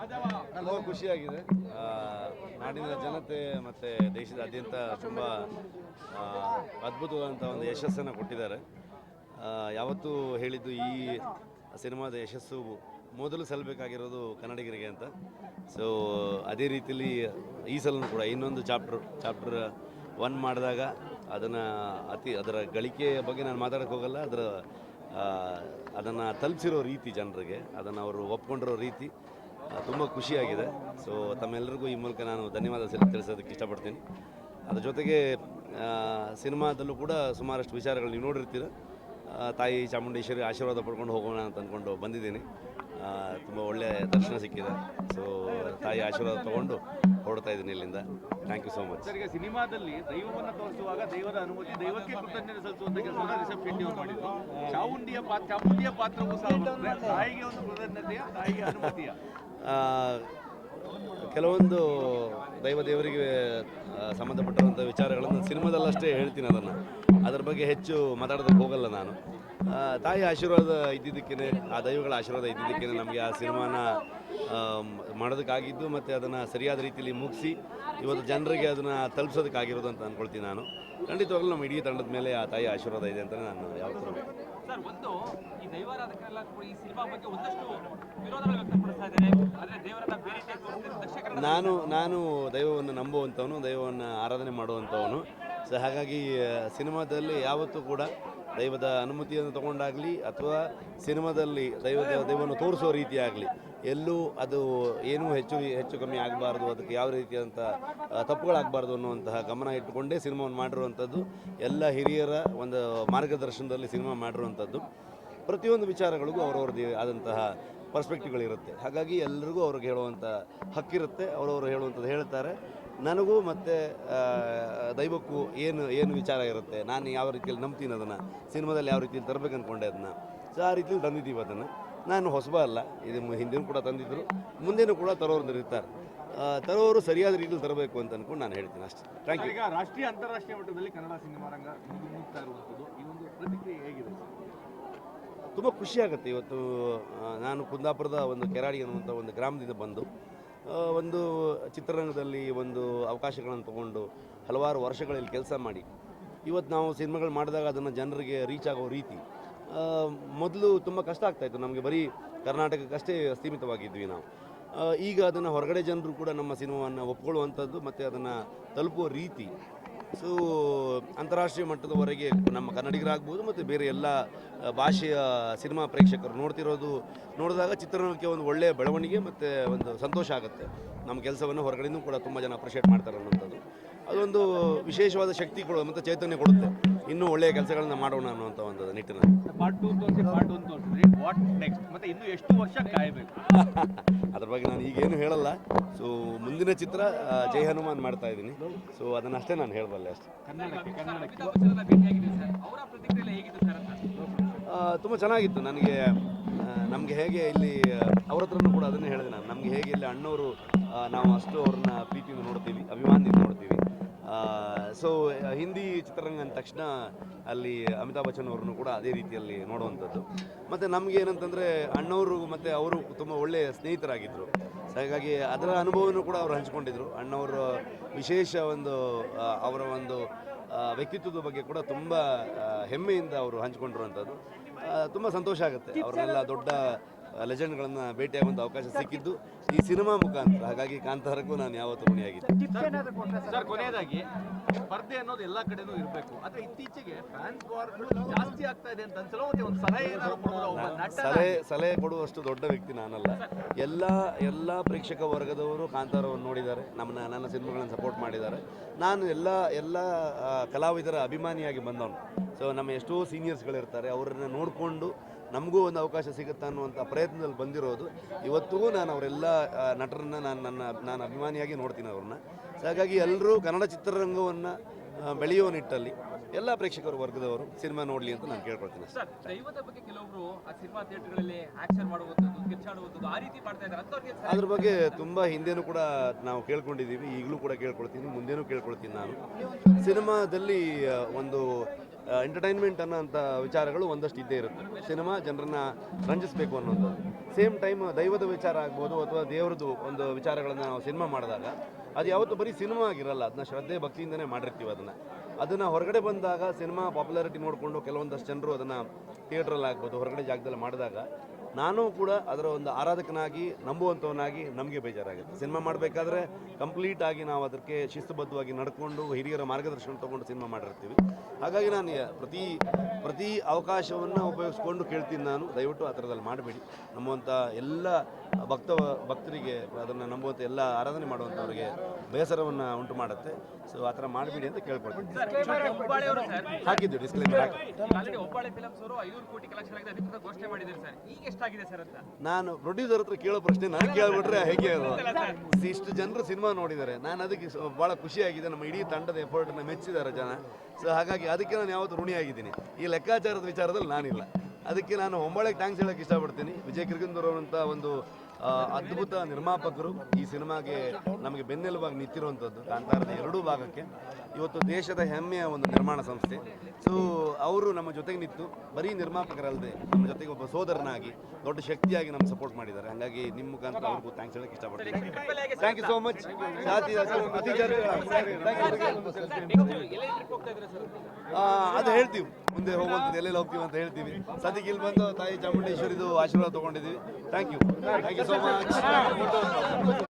ತುಂಬ ಖುಷಿಯಾಗಿದೆ. ನಾಡಿನ ಜನತೆ ಮತ್ತು ದೇಶದಾದ್ಯಂತ ತುಂಬ ಅದ್ಭುತವಾದಂಥ ಒಂದು ಯಶಸ್ಸನ್ನು ಕೊಟ್ಟಿದ್ದಾರೆ. ಯಾವತ್ತೂ ಹೇಳಿದ್ದು ಈ ಸಿನಿಮಾದ ಯಶಸ್ಸು ಮೊದಲು ಸಲ್ಲಬೇಕಾಗಿರೋದು ಕನ್ನಡಿಗರಿಗೆ ಅಂತ. ಸೊ ಅದೇ ರೀತಿಯಲ್ಲಿ ಈ ಸಲನೂ ಕೂಡ ಇನ್ನೊಂದು ಚಾಪ್ಟರ್ ಚಾಪ್ಟರ್ ಒನ್ ಮಾಡಿದಾಗ ಅದನ್ನು ಅತಿ, ಅದರ ಗಳಿಕೆಯ ಬಗ್ಗೆ ನಾನು ಮಾತಾಡೋಕ್ಕೆ ಹೋಗಲ್ಲ, ಅದರ ಅದನ್ನು ತಲುಪಿಸಿರೋ ರೀತಿ ಜನರಿಗೆ, ಅದನ್ನು ಅವರು ಒಪ್ಕೊಂಡಿರೋ ರೀತಿ ತುಂಬ ಖುಷಿಯಾಗಿದೆ. ಸೊ ತಮ್ಮೆಲ್ಲರಿಗೂ ಈ ಮೂಲಕ ನಾನು ಧನ್ಯವಾದ ತಿಳಿಸೋದಕ್ಕೆ ಇಷ್ಟಪಡ್ತೀನಿ. ಅದ್ರ ಜೊತೆಗೆ ಸಿನಿಮಾದಲ್ಲೂ ಕೂಡ ಸುಮಾರಷ್ಟು ವಿಚಾರಗಳು ನೀವು ನೋಡಿರ್ತೀರ. ತಾಯಿ ಚಾಮುಂಡೇಶ್ವರಿ ಆಶೀರ್ವಾದ ಪಡ್ಕೊಂಡು ಹೋಗೋಣ ಅಂತ ಅಂದ್ಕೊಂಡು ಬಂದಿದ್ದೀನಿ. ತುಂಬ ಒಳ್ಳೆಯ ದರ್ಶನ ಸಿಕ್ಕಿದೆ. ಸೊ ತಾಯಿ ಆಶೀರ್ವಾದ ತೊಗೊಂಡು ಹೊರಡ್ತಾ ಇದ್ದೀನಿ ಇಲ್ಲಿಂದ. Thank you so much sir ಸಿನಿಮಾದಲ್ಲಿ ದೈವವನ್ನು ತೋರಿಸುವಾಗ ದೈವದ ಅನುಮತಿ, ದೈವಕ್ಕೆ ಕೃತಜ್ಞತೆ ಸಲ್ಲಿಸುವಂತ ಕೆಲಸವನ್ನು ರಿಷಬ್ ಶೆಟ್ಟಿ ಅವರು ಮಾಡಿದ್ರು. ಚಾಮುಂಡಿಯ ಪಾತ್ರ, ಚಾಮುಂಡಿಯ ಪಾತ್ರವೂ ಸಹ ತಾಯಿಗೆ ಒಂದು ಕೃತಜ್ಞತೆಯ, ತಾಯಿಗೆ ಅನುಮತಿಯ. ಕೆಲವೊಂದು ದೈವ ದೇವರಿಗೆ ಸಂಬಂಧಪಟ್ಟಂಥ ವಿಚಾರಗಳನ್ನು ಸಿನಿಮಾದಲ್ಲಷ್ಟೇ ಹೇಳ್ತೀನಿ ಅದನ್ನು. ಅದರ ಬಗ್ಗೆ ಹೆಚ್ಚು ಮಾತಾಡೋದಕ್ಕೆ ಹೋಗಲ್ಲ ನಾನು. ತಾಯಿ ಆಶೀರ್ವಾದ ಇದ್ದಿದ್ದಕ್ಕೇ ಆ ದೈವಗಳ ಆಶೀರ್ವಾದ ಇದ್ದಿದ್ದಕ್ಕೇ ನಮಗೆ ಆ ಸಿನಿಮಾನ ಮಾಡೋದಕ್ಕಾಗಿದ್ದು ಮತ್ತು ಅದನ್ನು ಸರಿಯಾದ ರೀತಿಯಲ್ಲಿ ಮುಗಿಸಿ, ಇವತ್ತು ಜನರಿಗೆ ಅದನ್ನು ತಲುಪಿಸೋದಕ್ಕಾಗಿರೋದು ಅಂತ ಅಂದ್ಕೊಳ್ತೀನಿ ನಾನು. ಖಂಡಿತವಾಗ್ಲೂ ನಮ್ಮ ಇಡೀ ತಂಡದ ಮೇಲೆ ಆ ತಾಯಿ ಆಶೀರ್ವಾದ ಇದೆ ಅಂತ ನಾನು ಯಾವತ್ತೂ ಸರ್ ಒಂದು ಈ ದೈವಾರಾಧಕರೆಲ್ಲ ಈ ಸಿನಿಮಾ ಬಗ್ಗೆ ಒಂದಷ್ಟು ವಿರೋಧಗಳು ವ್ಯಕ್ತಪಡಿಸ್ತಾ ಇದ್ದಾರೆ. ಆದ್ರೆ ದೇವರನ್ನ ಬೇರೆ ದಕ್ಷಿಣ ಕನ್ನಡ ನಾನು ನಾನು ದೈವವನ್ನು ನಂಬುವಂಥವನು ದೈವವನ್ನು ಆರಾಧನೆ ಮಾಡುವಂಥವನು. ಸೊ ಹಾಗಾಗಿ ಸಿನಿಮಾದಲ್ಲಿ ಯಾವತ್ತೂ ಕೂಡ ದೈವದ ಅನುಮತಿಯನ್ನು ತಗೊಂಡಾಗಲಿ ಅಥವಾ ಸಿನಿಮಾದಲ್ಲಿ ದೈವದ ದೈವವನ್ನು ತೋರಿಸುವ ರೀತಿಯಾಗಲಿ ಎಲ್ಲೂ ಅದು ಏನೂ ಹೆಚ್ಚು ಹೆಚ್ಚು ಕಮ್ಮಿ ಆಗಬಾರ್ದು, ಅದಕ್ಕೆ ಯಾವ ರೀತಿಯಾದಂಥ ತಪ್ಪುಗಳಾಗಬಾರ್ದು ಅನ್ನುವಂತಹ ಗಮನ ಇಟ್ಟುಕೊಂಡೇ ಸಿನಿಮಾವನ್ನು ಮಾಡಿರುವಂಥದ್ದು, ಎಲ್ಲ ಹಿರಿಯರ ಒಂದು ಮಾರ್ಗದರ್ಶನದಲ್ಲಿ ಸಿನಿಮಾ ಮಾಡಿರುವಂಥದ್ದು. ಪ್ರತಿಯೊಂದು ವಿಚಾರಗಳಿಗೂ ಅವರವ್ರದ್ದೇ ಆದಂತಹ ಪರ್ಸ್ಪೆಕ್ಟಿವ್ಗಳಿರುತ್ತೆ. ಹಾಗಾಗಿ ಎಲ್ರಿಗೂ ಅವ್ರಿಗೆ ಹೇಳುವಂಥ ಹಕ್ಕಿರುತ್ತೆ, ಅವರವರು ಹೇಳುವಂಥದ್ದು ಹೇಳ್ತಾರೆ. ನನಗೂ ಮತ್ತು ದೈವಕ್ಕೂ ಏನು ಏನು ವಿಚಾರ ಇರುತ್ತೆ, ನಾನು ಯಾವ ರೀತಿಯಲ್ಲಿ ನಂಬ್ತೀನಿ ಅದನ್ನು, ಸಿನಿಮಾದಲ್ಲಿ ಯಾವ ರೀತಿಯಲ್ಲಿ ತರಬೇಕು ಅಂದ್ಕೊಂಡೆ ಅದನ್ನು, ಸೊ ಆ ರೀತಿಯಲ್ಲಿ ತಂದಿದ್ದೀವಿ ಅದನ್ನು. ನಾನು ಹೊಸಬ ಅಲ್ಲ. ಇದು ಹಿಂದಿನೂ ಕೂಡ ತಂದಿದ್ದರು ಮುಂದೆನೂ ಕೂಡ ತರೋರು ಇರ್ತಾರೆ. ತರೋರು ಸರಿಯಾದ ರೀತಿಯಲ್ಲಿ ತರಬೇಕು ಅಂತ ಅಂದ್ಕೊಂಡು ನಾನು ಹೇಳ್ತೀನಿ ಅಷ್ಟೇ. ಥ್ಯಾಂಕ್ ಯು ಈಗ ರಾಷ್ಟ್ರೀಯ ಅಂತಾರಾಷ್ಟ್ರೀಯ ಮಟ್ಟದಲ್ಲಿ ಕನ್ನಡ ಸಿನಿಮಾ ರಂಗ ಮುಗಿತಾ ಇರುವಂಥದ್ದು ಈ ಒಂದು ಪ್ರತಿಕ್ರಿಯೆ ಹೇಗಿದೆ? ತುಂಬ ಖುಷಿಯಾಗುತ್ತೆ ಇವತ್ತು ನಾನು ಕುಂದಾಪುರದ ಒಂದು ಕೆರಾಡಿ ಅನ್ನುವಂಥ ಒಂದು ಗ್ರಾಮದಿಂದ ಬಂದು ಒಂದು ಚಿತ್ರರಂಗದಲ್ಲಿ ಒಂದು ಅವಕಾಶಗಳನ್ನು ತಗೊಂಡು ಹಲವಾರು ವರ್ಷಗಳಲ್ಲಿ ಕೆಲಸ ಮಾಡಿ ಇವತ್ತು ನಾವು ಸಿನಿಮಾಗಳು ಮಾಡಿದಾಗ ಅದನ್ನು ಜನರಿಗೆ ರೀಚ್ ಆಗೋ ರೀತಿ ಮೊದಲು ತುಂಬ ಕಷ್ಟ ಆಗ್ತಾಯಿತ್ತು ನಮಗೆ ಬರೀ ಕರ್ನಾಟಕಕ್ಕಷ್ಟೇ ಸೀಮಿತವಾಗಿದ್ವಿ ನಾವು. ಈಗ ಅದನ್ನು ಹೊರಗಡೆ ಜನರು ಕೂಡ ನಮ್ಮ ಸಿನಿಮಾವನ್ನು ಒಪ್ಕೊಳ್ಳುವಂಥದ್ದು ಮತ್ತು ಅದನ್ನು ತಲುಪುವ ರೀತಿ. ಸೊ ಅಂತಾರಾಷ್ಟ್ರೀಯ ಮಟ್ಟದವರೆಗೆ ನಮ್ಮ ಕನ್ನಡಿಗರಾಗ್ಬೋದು ಮತ್ತು ಬೇರೆ ಎಲ್ಲ ಭಾಷೆಯ ಸಿನಿಮಾ ಪ್ರೇಕ್ಷಕರು ನೋಡ್ತಿರೋದು ನೋಡಿದಾಗ ಚಿತ್ರರಂಗಕ್ಕೆ ಒಂದು ಒಳ್ಳೆಯ ಬೆಳವಣಿಗೆ ಮತ್ತು ಒಂದು ಸಂತೋಷ ಆಗುತ್ತೆ. ನಮ್ಮ ಕೆಲಸವನ್ನು ಹೊರಗಡೆಯೂ ಕೂಡ ತುಂಬ ಜನ ಅಪ್ರಿಷಿಯೇಟ್ ಮಾಡ್ತಾರೆ ಅನ್ನೋಂಥದ್ದು ಅದೊಂದು ವಿಶೇಷವಾದ ಶಕ್ತಿ ಕೊಡುವ ಮತ್ತು ಚೈತನ್ಯ ಕೊಡುತ್ತೆ. ಇನ್ನೂ ಒಳ್ಳೆಯ ಕೆಲಸಗಳನ್ನ ಮಾಡೋಣ ಅನ್ನುವಂಥ ಒಂದು ನಿಟ್ಟಿನಲ್ಲಿ. ಪಾರ್ಟ್ ಟೂ ತೋರಿಸಿ ಪಾರ್ಟ್ ಒನ್ ತೋರಿಸಿದ್ರಿ. ವಾಟ್ ನೆಕ್ಸ್ಟ್ ಮತ್ತೆ ಇನ್ನು ಎಷ್ಟು ವರ್ಷ ಕಾಯಬೇಕು? ಅದ್ರ ಬಗ್ಗೆ ನಾನು ಈಗೇನು ಹೇಳಲ್ಲ. ಸೊ ಮುಂದಿನ ಚಿತ್ರ ಆ, ಜೈ ಹನುಮಾನ್ ಮಾಡ್ತಾ ಇದ್ದೀನಿ. ಸೊ ಅದನ್ನಷ್ಟೇ ನಾನು ಹೇಳಬಲ್ಲೆ ಅಷ್ಟೇ. ಕನ್ನಡಕ್ಕೆ ಕನ್ನಡಕ್ಕೆ. ಬಚ್ಚನ್ ಸರ್? ಅವರ ಪ್ರತಿಕ್ರಿಯೆ ಎಲ್ಲ ಸರ್ ಅಂತ? ತುಂಬ ಚೆನ್ನಾಗಿತ್ತು. ನನಗೆ ನಮಗೆ ಹೇಗೆ ಇಲ್ಲಿ ಅವ್ರ ಹತ್ರನೂ ಕೂಡ ಅದನ್ನೇ ಹೇಳಿದೆ ನಾನು. ನಮಗೆ ಹೇಗೆ ಇಲ್ಲಿ ಅಣ್ಣವರು ಆ, ನಾವು ಅಷ್ಟು ಅವ್ರನ್ನ ಪ್ರೀತಿಯಿಂದ ನೋಡ್ತೀವಿ ಅಭಿಮಾನದಿಂದ ನೋಡ್ತೀವಿ. ಸೊ ಹಿಂದಿ ಚಿತ್ರರಂಗ ಅಂದ ತಕ್ಷಣ ಅಲ್ಲಿ ಅಮಿತಾಬ್ ಬಚ್ಚನ್ ಅವ್ರನ್ನು ಕೂಡ ಅದೇ ರೀತಿಯಲ್ಲಿ ನೋಡುವಂಥದ್ದು. ಮತ್ತು ನಮಗೆ ಏನಂತಂದರೆ ಅಣ್ಣವರು ಮತ್ತು ಅವರು ತುಂಬ ಒಳ್ಳೆಯ ಸ್ನೇಹಿತರಾಗಿದ್ದರು ಸೊ ಹಾಗಾಗಿ ಅದರ ಅನುಭವವನ್ನು ಕೂಡ ಅವರು ಹಂಚ್ಕೊಂಡಿದ್ರು. ಅಣ್ಣವರ ವಿಶೇಷ ಒಂದು ಅವರ ಒಂದು ವ್ಯಕ್ತಿತ್ವದ ಬಗ್ಗೆ ಕೂಡ ತುಂಬ ಹೆಮ್ಮೆಯಿಂದ ಅವರು ಹಂಚಿಕೊಂಡಿರುವಂಥದ್ದು. ತುಂಬ ಸಂತೋಷ ಆಗುತ್ತೆ. ಅವರೆಲ್ಲ ದೊಡ್ಡ ಲೆಜೆಂಡ್ಗಳನ್ನು ಭೇಟಿಯಾಗುವಂಥ ಅವಕಾಶ ಸಿಕ್ಕಿದ್ದು ಈ ಸಿನಿಮಾ ಮುಖಾಂತರ. ಹಾಗಾಗಿ ಕಾಂತಾರಕ್ಕೂ ನಾನು ಯಾವತ್ತೂ ಋಣಿಯಾಗಿದ್ದೆ ಸರ್ ಕೊನೆಯದಾಗಿ ಸ್ಪರ್ಧೆ ಅನ್ನೋದು ಎಲ್ಲಾ ಕಡೆನೂ ಇರಬೇಕು. ಆದ್ರೆ ಇತ್ತೀಚೆಗೆ ಫ್ಯಾನ್ಸ್ ವಾರ್ಗಳು ಜಾಸ್ತಿ ಆಗ್ತಾ ಇದೆ ಅಂತ ಅನ್ಸಲ್ಲ ಮತ್ತೆ ಒಂದು ಸಲಹೆ ಏನಾದ್ರು ಸಲಹೆ ಸಲಹೆ ಕೊಡುವಷ್ಟು ದೊಡ್ಡ ವ್ಯಕ್ತಿ ನಾನಲ್ಲ. ಎಲ್ಲ ಎಲ್ಲ ಪ್ರೇಕ್ಷಕ ವರ್ಗದವರು ಕಾಂತಾರವನ್ನು ನೋಡಿದ್ದಾರೆ. ನಮ್ಮನ್ನ ನನ್ನ ಸಿನಿಮಾಗಳನ್ನು ಸಪೋರ್ಟ್ ಮಾಡಿದ್ದಾರೆ. ನಾನು ಎಲ್ಲ ಎಲ್ಲ ಕಲಾವಿದರ ಅಭಿಮಾನಿಯಾಗಿ ಬಂದವನು. ಸೊ ನಮ್ಮ ಎಷ್ಟೋ ಸೀನಿಯರ್ಸ್ಗಳಿರ್ತಾರೆ ಅವರನ್ನು ನೋಡಿಕೊಂಡು ನಮಗೂ ಒಂದು ಅವಕಾಶ ಸಿಗುತ್ತೆ ಅನ್ನುವಂಥ ಪ್ರಯತ್ನದಲ್ಲಿ ಬಂದಿರೋದು. ಇವತ್ತಿಗೂ ನಾನು ಅವರೆಲ್ಲ ನಟರನ್ನು ನಾನು ನನ್ನ ನಾನು ಅಭಿಮಾನಿಯಾಗಿ ನೋಡ್ತೀನಿ ಅವ್ರನ್ನ. ಸೊ ಹಾಗಾಗಿ ಎಲ್ಲರೂ ಕನ್ನಡ ಚಿತ್ರರಂಗವನ್ನು ಬೆಳೆಯುವ ನಿಟ್ಟಲ್ಲಿ ಎಲ್ಲ ಪ್ರೇಕ್ಷಕರು ವರ್ಗದವರು ಸಿನಿಮಾ ನೋಡಲಿ ಅಂತ ನಾನು ಕೇಳ್ಕೊಳ್ತೀನಿ. ಅದ್ರ ಬಗ್ಗೆ ತುಂಬ ಹಿಂದೆನೂ ಕೂಡ ನಾವು ಕೇಳ್ಕೊಂಡಿದ್ದೀವಿ. ಈಗಲೂ ಕೂಡ ಕೇಳ್ಕೊಳ್ತೀನಿ ಮುಂದೆನೂ ಕೇಳ್ಕೊಳ್ತೀನಿ ನಾನು. ಸಿನಿಮಾದಲ್ಲಿ ಒಂದು ಎಂಟರ್ಟೈನ್ಮೆಂಟ್ ಅನ್ನೋಂಥ ವಿಚಾರಗಳು ಒಂದಷ್ಟು ಇದ್ದೇ ಇರುತ್ತೆ. ಸಿನಿಮಾ ಜನರನ್ನ ರಂಜಿಸಬೇಕು ಅನ್ನೋದು. ಸೇಮ್ ಟೈಮ್ ದೈವದ ವಿಚಾರ ಆಗ್ಬೋದು ಅಥವಾ ದೇವ್ರದ್ದು ಒಂದು ವಿಚಾರಗಳನ್ನು ನಾವು ಸಿನಿಮಾ ಮಾಡಿದಾಗ ಅದು ಯಾವತ್ತೂ ಬರೀ ಸಿನಿಮಾ ಆಗಿರಲ್ಲ, ಅದನ್ನ ಶ್ರದ್ಧೆ ಭಕ್ತಿಯಿಂದನೇ ಮಾಡಿರ್ತೀವಿ ಅದನ್ನು. ಅದನ್ನು ಹೊರಗಡೆ ಬಂದಾಗ ಸಿನಿಮಾ ಪಾಪ್ಯುಲಾರಿಟಿ ನೋಡಿಕೊಂಡು ಕೆಲವೊಂದಷ್ಟು ಜನರು ಅದನ್ನು ಥಿಯೇಟ್ರಲ್ಲಿ ಆಗ್ಬೋದು, ಹೊರಗಡೆ ಜಾಗದಲ್ಲಿ ಮಾಡಿದಾಗ ನಾನು ಕೂಡ ಅದರ ಒಂದು ಆರಾಧಕನಾಗಿ, ನಂಬುವಂಥವನಾಗಿ ನಮಗೆ ಬೇಜಾರಾಗುತ್ತೆ. ಸಿನಿಮಾ ಮಾಡಬೇಕಾದ್ರೆ ಕಂಪ್ಲೀಟ್ ಆಗಿ ನಾವು ಅದಕ್ಕೆ ಶಿಸ್ತುಬದ್ಧವಾಗಿ ನಡ್ಕೊಂಡು ಹಿರಿಯರ ಮಾರ್ಗದರ್ಶನ ತಗೊಂಡು ಸಿನಿಮಾ ಮಾಡಿರ್ತೀವಿ. ಹಾಗಾಗಿ ನಾನು ಪ್ರತಿ ಪ್ರತಿ ಅವಕಾಶವನ್ನು ಉಪಯೋಗಿಸ್ಕೊಂಡು ಕೇಳ್ತೀನಿ ನಾನು. ದಯವಿಟ್ಟು ಆ ಥರದಲ್ಲಿ ಮಾಡಬೇಡಿ. ನಮ್ಮಂಥ ಎಲ್ಲ ಭಕ್ತ ಭಕ್ತರಿಗೆ ಅದನ್ನು ನಂಬುವಂಥ ಎಲ್ಲ ಆರಾಧನೆ ಮಾಡುವಂಥವ್ರಿಗೆ ಬೇಸರವನ್ನು ಉಂಟು ಮಾಡುತ್ತೆ. ಸೊ ಆ ಥರ ಮಾಡಬೇಡಿ ಅಂತ ಕೇಳ್ಕೊಳ್ತೀನಿ. ಸರ್ ಅವರು ಸರ್ ಹಾಕಿದ್ದು ಡಿಸ್ಕ್ಲೇಮರ್ ಹಾಕಿ ನಾನು ಪ್ರೊಡ್ಯೂಸರ್ ಹತ್ರ ಕೇಳೋ ಪ್ರಶ್ನೆ ನಾನು ಕೇಳ್ಬಿಟ್ರೆ ಹೇಗೆ ಅದು? ಇಷ್ಟು ಜನರು ಸಿನಿಮಾ ನೋಡಿದ್ದಾರೆ. ನಾನು ಅದಕ್ಕೆ ಸ- ಭಾಳ ಖುಷಿಯಾಗಿದೆ. ನಮ್ಮ ಇಡೀ ತಂಡದ ಎಫರ್ಟನ್ನು ಮೆಚ್ಚಿದ್ದಾರೆ ಜನ. ಸೊ ಹಾಗಾಗಿ ಅದಕ್ಕೆ ನಾನು ಯಾವತ್ತು ಋಣಿಯಾಗಿದ್ದೀನಿ. ಈ ಲೆಕ್ಕಾಚಾರದ ವಿಚಾರದಲ್ಲಿ ನಾನಿಲ್ಲ. ಅದಕ್ಕೆ ನಾನು ಹೊಂಬಾಳೆಗೆ ಥ್ಯಾಂಕ್ಸ್ ಹೇಳೋಕ್ಕೆ ಇಷ್ಟಪಡ್ತೀನಿ. ವಿಜಯ್ ಕಿರ್ಗಂದೂರ್ ಅವರಂಥ ಒಂದು ಅದ್ಭುತ ನಿರ್ಮಾಪಕರು ಈ ಸಿನಿಮಾಗೆ ನಮಗೆ ಬೆನ್ನೆಲುಬಾಗಿ ನಿಂತಿರುವಂಥದ್ದು ಕಾಂತಾರದ ಎರಡೂ ಭಾಗಕ್ಕೆ. ಇವತ್ತು ದೇಶದ ಹೆಮ್ಮೆಯ ಒಂದು ನಿರ್ಮಾಣ ಸಂಸ್ಥೆ. ಸೊ ಅವರು ನಮ್ಮ ಜೊತೆಗೆ ನಿಂತು ಬರೀ ನಿರ್ಮಾಪಕರಲ್ಲದೆ ನಮ್ಮ ಜೊತೆಗೆ ಒಬ್ಬ ಸೋದರನಾಗಿ ದೊಡ್ಡ ಶಕ್ತಿಯಾಗಿ ನಮ್ಗೆ ಸಪೋರ್ಟ್ ಮಾಡಿದ್ದಾರೆ. ಹಾಗಾಗಿ ನಿಮ್ಮ ಮುಖಾಂತರ ಅವ್ರಿಗೂ ಥ್ಯಾಂಕ್ಸ್ ಹೇಳಕ್ಕೆ ಇಷ್ಟಪಡ್ತೀನಿ. ಥ್ಯಾಂಕ್ ಯು ಸೋ ಮಚ್ ಅದು ಹೇಳ್ತೀವಿ. ಮುಂದೆ ಹೋಗುವಂಥದ್ದು ಎಲ್ಲೆಲ್ಲಿ ಹೋಗ್ತೀವಿ ಅಂತ ಹೇಳ್ತೀವಿ. ಸದ್ಯಕ್ಕೆ ಇಲ್ಲಿ ಬಂದು ತಾಯಿ ಚಾಮುಂಡೇಶ್ವರಿದು ಆಶೀರ್ವಾದ ತೊಗೊಂಡಿದ್ದೀವಿ. Thank you thank you so much